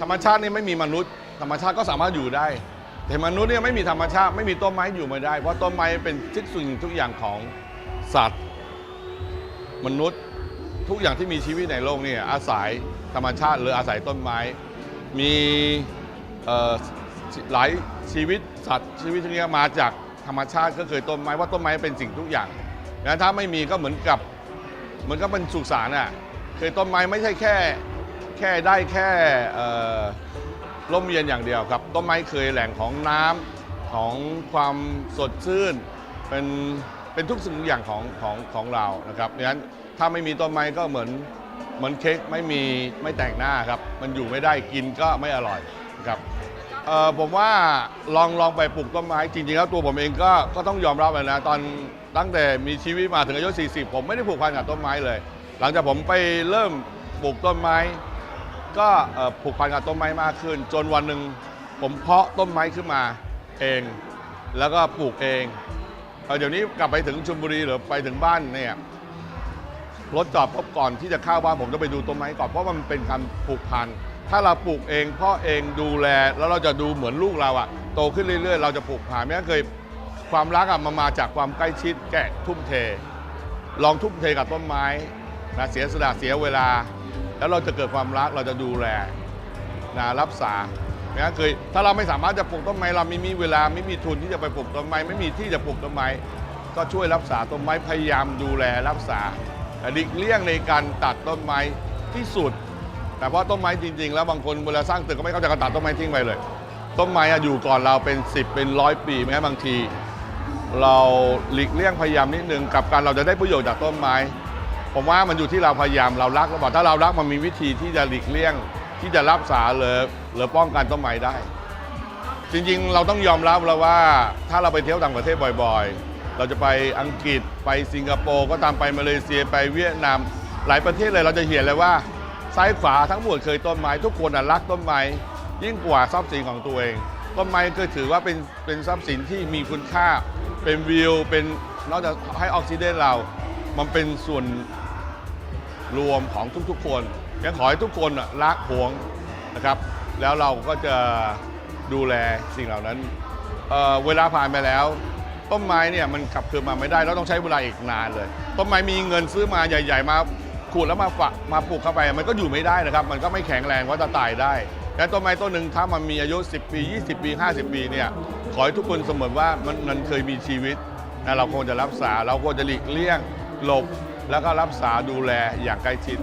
ธรรมชาตินี่ไม่มีมนุษย์ ธรรมชาติก็สามารถอยู่ได้ แต่มนุษย์เนี่ยไม่มีธรรมชาติไม่มีต้นไม้อยู่ไม่ได้ เพราะต้นไม้เป็นทุกสิ่งทุกอย่างของสัตว์ มนุษย์ทุกอย่างที่มีชีวิตในโลกเนี่ยอาศัยธรรมชาติหรืออาศัยต้นไม้ มีหลายชีวิตสัตว์ชีวิตที่นี้มาจากธรรมชาติก็คือต้นไม้ว่าต้นไม้เป็นสิ่งทุกอย่างนะถ้าไม่มีก็เหมือนกับเหมือนกับเป็นสุสานอะคือต้นไม้ไม่ใช่แค่ แค่ได้แค่ร่มเย็นอย่างเดียวครับ ต้นไม้เคยแหล่งของน้ำของความสดชื่น เป็นเป็นทุกสิ่งทุกอย่างของของของเรานะครับดังนั้นถ้าไม่มีต้นไม้ก็เหมือนเหมือนเค้กไม่มีไม่แต่งหน้าครับ มันอยู่ไม่ได้กินก็ไม่อร่อยครับผมว่าลองลองไปปลูกต้นไม้จริงๆแล้วตัวผมเองก็ก็ต้องยอมรับเลยนะตอนตั้งแต่มีชีวิตมาถึงอายุ 40 ผมไม่ได้ผูกพันกับต้นไม้เลย หลังจากผมไปเริ่มปลูกต้นไม้ ก็เอ่อผูกพันกับต้นไม้มากขึ้น จนวันหนึ่งผมเพาะต้นไม้ขึ้นมาเอง แล้วก็ปลูกเองเอ่อเดี๋ยวนี้กลับไปถึงชลบุรีหรือไปถึงบ้านเนี่ยรถจอดปุ๊บก่อนที่จะเข้าบ้านผมจะไปดูต้นไม้ก่อนเพราะมันเป็นการผูกพันถ้าเราปลูกเองพ่อเองดูแลแล้วเราจะดูเหมือนลูกเราอะโตขึ้นเรื่อย ๆ เราจะผูกพันไม่งั้นเคยความรักอะมันมาจากความใกล้ชิดแกะทุ่มเท ลองทุ่มเทกับต้นไม้นะเสียสละเสียเวลา แล้วเราจะเกิดความรักเราจะดูแลนะรักษาไม่งั้นเคยถ้าเราไม่สามารถจะปลูกต้นไม้เราไม่มีเวลาไม่มีทุนที่จะไปปลูกต้นไม้ไม่มีที่จะปลูกต้นไม้ก็ช่วยรักษาต้นไม้พยายามดูแลรักษาหลีกเลี่ยงในการตัดต้นไม้ที่สุด แต่เพราะต้นไม้จริง ๆ แล้วบางคนเวลาสร้างตึกก็ไม่เข้าใจการตัดต้นไม้ทิ้งไปเลย ต้นไม้อยู่ก่อนเราเป็น 10 เป็นร้อยปีไม่งั้นบางที เราหลีกเลี่ยงพยายามนิดนึงกับการเราจะได้ประโยชน์จากต้นไม้ ผมว่ามันอยู่ที่เราพยายามเรารักเราบอกถ้าเรารักมันมีวิธีที่จะหลีกเลี่ยง ที่จะรักษาหรือหรือป้องกันต้นไม้ได้ จริงๆ เราต้องยอมรับแล้วว่า ถ้าเราไปเที่ยวต่างประเทศบ่อยๆ เราจะไปอังกฤษไปสิงคโปร์ก็ตามไปมาเลเซียไปเวียดนาม หลายประเทศเลยเราจะเห็นเลยว่าซ้ายขวาทั้งหมดเคยต้นไม้ ทุกคนรักต้นไม้ยิ่งกว่าทรัพย์สินของตัวเองต้นไม้ก็ถือว่าเป็นเป็นทรัพย์สินที่มีคุณค่าเป็นวิวเป็นนอกจากให้ออกซิเจนเรา มันเป็นส่วน รวมของทุกๆคนงั้นขอให้ทุกคนรักหวงนะครับ แล้วเราก็จะดูแลสิ่งเหล่านั้นเเวลาผ่านไปแล้ว ต้นไม้เนี่ยมันกลับคืนมาไม่ได้เราต้องใช้เวลาอีกนานเลย ต้นไม้มีเงินซื้อมาใหญ่ ๆ มาขูดแล้วมาฝักมาปลูกเข้าไป มันก็อยู่ไม่ได้นะครับ มันก็ไม่แข็งแรงว่าจะตายได้งั้นต้นไม้ต้นหนึ่งถ้ามันมีอายุ 10 ปี 20 ปี 50 ปีเนี่ยขอให้ทุกคนเสมอว่ามันมันเคยมีชีวิตนะเราควรจะรักษาเราควรจะหลีกเลี่ยงหลบ แล้วก็รักษาดูแลอย่างใกล้ชิด